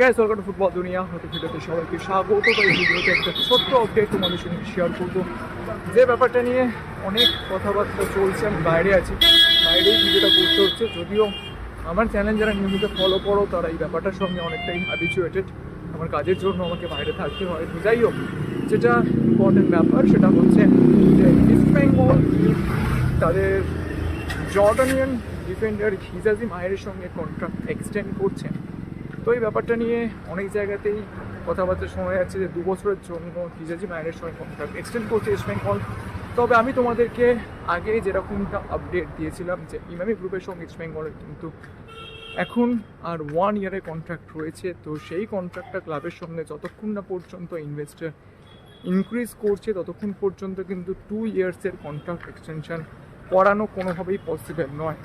Guys welcome to football দুনিয়া হতে ভিডিওতে সবাইকে স্বাগত। এই ভিডিওতে একটা ছোট্ট আপডেট তোমাদের সঙ্গে শেয়ার করব। যে ব্যাপারটা নিয়ে অনেক কথাবার্তা চলছে, আমি বাইরে আছি। বাইরেই ভিডিওটা করতে হচ্ছে। যদিও আমার চ্যানেল যারা নিয়মিত ফলো করো, তারা এই ব্যাপারটার সঙ্গে অনেকটাই হ্যাবিচুয়েটেড আমার কাজের জন্য আমাকে বাইরে থাকতে হয়। তো যাই হোক, যেটা ইম্পর্টেন্ট ব্যাপার, সেটা হচ্ছে যে ইস্ট বেঙ্গল তাদের জর্ডানিয়ান ডিফেন্ডার হিজাজি মায়ের সঙ্গে কন্ট্রাক্ট এক্সটেন্ড করছেন। তো এই ব্যাপারটা নিয়ে অনেক জায়গাতেই কথাবার্তা শোনা যাচ্ছে যে দু বছরের জন্য হিজাজি মায়ের সঙ্গে কন্ট্রাক্ট এক্সটেন্ড করছে ইস্ট বেঙ্গল তবে আমি তোমাদেরকে আগে যেরকমটা আপডেট দিয়েছিলাম যে ইমামি গ্রুপের সঙ্গে ইস্ট বেঙ্গলের কিন্তু এখন আর ওয়ান ইয়ারের কন্ট্রাক্ট রয়েছে। তো সেই কন্ট্রাক্টটা ক্লাবের সঙ্গে যতক্ষণ না পর্যন্ত ইনভেস্টার ইনক্রিজ করছে, ততক্ষণ পর্যন্ত কিন্তু টু ইয়ার্সের কন্ট্রাক্ট এক্সটেনশন করানো কোনোভাবেই পসিবল নয়।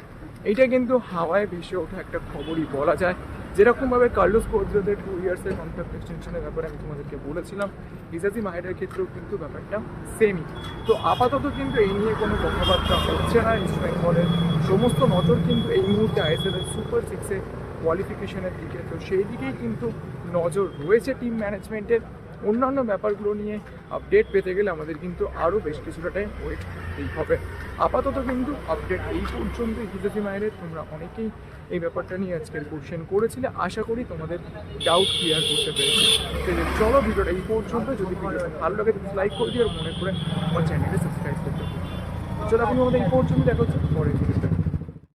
এইটা কিন্তু হাওয়ায় ভেসে ওঠা একটা খবরই বলা যায়। যেরকমভাবে কার্লোস কোদ্রোদের টু ইয়ার্সের কন্ট্রাক্ট এক্সটেনশনের ব্যাপারে আমি তোমাদেরকে বলেছিলাম ইজাজি মাহেরের ক্ষেত্রেও কিন্তু ব্যাপারটা সেমই তো আপাতত কিন্তু এই নিয়ে কোনো কথাবার্তা হচ্ছে না ইস্ট বেঙ্গলের সমস্ত নজর কিন্তু এই মুহূর্তে আইএসএল এর সুপার সিক্সে কোয়ালিফিকেশনের দিকে। তো সেই দিকেই কিন্তু নজর রয়েছে টিম ম্যানেজমেন্টের অন্যান্য ব্যাপারগুলো নিয়ে আপডেট পেতে গেলে আমাদের কিন্তু আরও বেশ কিছুটা টাইম ওয়েট করতেই হবে। আপাতত কিন্তু আপডেট এই পর্যন্তই। হিজাজি মায়ের, তোমরা অনেকেই এই ব্যাপারটা নিয়ে আজকের কোশ্চেন করেছিলে। আশা করি তোমাদের ডাউট ক্লিয়ার করতে পেরেছি। চলো ভিডিওটা এই পর্যন্ত। যদি ভিডিওটা ভালো লাগে লাইক করে দিও। আর মনে করে আমার চ্যানেলকে সাবস্ক্রাইব করতে চলো এখন আমাদের এই পর্যন্ত দেখা হচ্ছে। পরে